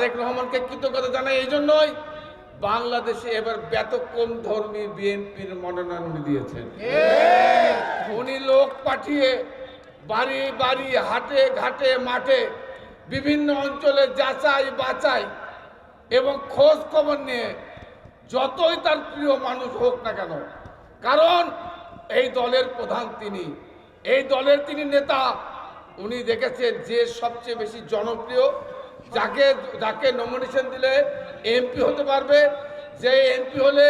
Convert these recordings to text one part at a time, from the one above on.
রহমানকে কৃতজ্ঞতা জানাই এই জন্যই বাংলাদেশে এবার ব্যতক্রম ধর্মী বিএনপির মনোনয়ন দিয়েছেন। উনি লোক পাঠিয়ে বাড়ি বাড়ি, হাটে ঘাটে, মাঠে, বিভিন্ন অঞ্চলে যাচাই বাছাই এবং খোঁজ খবর নিয়ে যতই তার প্রিয় মানুষ হোক না কেন, কারণ এই দলের প্রধান তিনি, এই দলের তিনি নেতা, উনি দেখেছেন যে সবচেয়ে বেশি জনপ্রিয় যাকে যাকে নমিনেশন দিলে এমপি হতে পারবে, যে এমপি হলে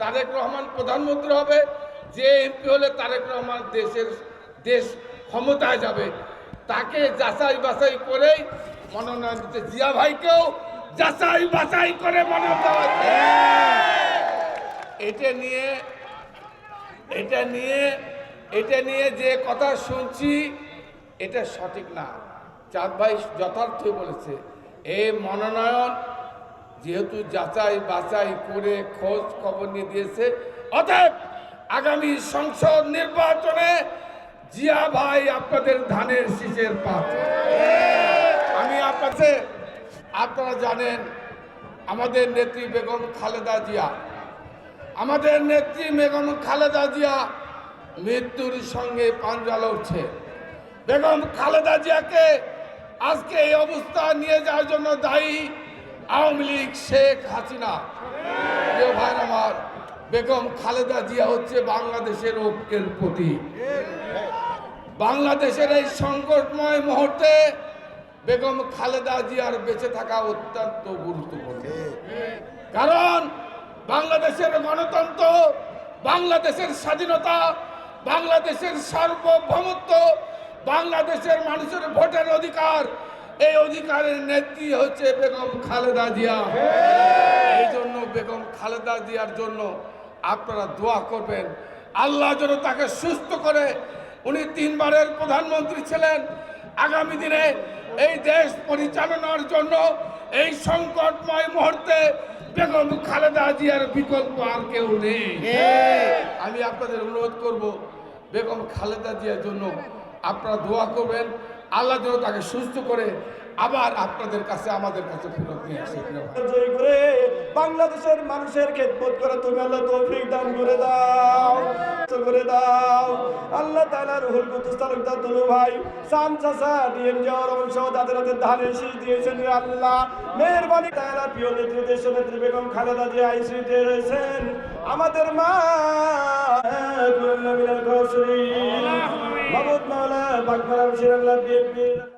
তারেক রহমান প্রধানমন্ত্রী হবে, যে এমপি হলে তারেক রহমান দেশের, দেশ ক্ষমতায় যাবে। তাকে যাচাই বাছাই করেই মনোনয়ন দিতে জিয়া ভাইকেও যাচাই বাছাই করে মনোনয়ন হয়েছে। এটা নিয়ে এটা নিয়ে এটা নিয়ে যে কথা শুনছি, এটা সঠিক না। চাঁদ ভাই যথার্থই বলেছে এই মনোনয়ন যেহেতু যাচাই বাছাই করে খোঁজ খবর নিয়ে দিয়েছে, অতএব আগামী সংসদ নির্বাচনে জিয়া ভাই আপনাদের ধানের শীষের পাত্র আমি আপনাদের আপনারা জানেন, আমাদের নেত্রী বেগম খালেদা জিয়া, আমাদের নেত্রী বেগম খালেদা জিয়া মৃত্যুর সঙ্গে পাঞ্জা লড়ছে। বেগম খালেদা জিয়াকে আজকে এই অবস্থা নিয়ে যাওয়ার জন্য দায়ী আওয়ামী লীগ শেখ হাসিনা। ভাই আমার, বেগম খালেদা জিয়া হচ্ছে বাংলাদেশের ঐক্যের প্রতীক। বাংলাদেশের এই সংকটময় মুহূর্তে বেগম খালেদা জিয়ার বেঁচে থাকা অত্যন্ত গুরুত্বপূর্ণ। কারণ বাংলাদেশের গণতন্ত্র, বাংলাদেশের স্বাধীনতা, বাংলাদেশের সার্বভৌমত্ব বাংলাদেশের মানুষের ভোটের অধিকার। এই অধিকারের নেত্রী হচ্ছে বেগম খালেদা জিয়া। এই জন্য বেগম খালেদা জিয়ার জন্য আপনারা দোয়া করবেন। আল্লাহ যেন তাকে সুস্থ করে। উনি তিনবারের প্রধানমন্ত্রী ছিলেন। আগামী দিনে এই দেশ পরিচালনার জন্য এই সংকটময় মুহূর্তে বেগম খালেদা জিয়ার বিকল্প আর কেউ নেই। আমি আপনাদের অনুরোধ করব বেগম খালেদা জিয়ার জন্য আপনারা দোয়া করবেন, আল্লাহ যেন তাকে সুস্থ করে আবার আপনাদের কাছে আমাদের কাছে ফেরত নিয়ে আসে জয় করে বাংলাদেশের মানুষের খেদমত করে তুমি আল্লাহ তৌফিক দান করে দাও করে দাও। আল্লাহ তাআলা রুহুল কুদুস তালুকদার দুলু ভাই চাচা, ডিএম রহমান সহ যাদের হাতে ধানের শীষ দিয়েছেন আল্লাহ। প্রিয় নেত্রী দেশ নেত্রী বেগম খালেদা জিয়া রয়েছেন। আমাদের মা Mahmut Mevla Bakmalar Müşirerler diyelim.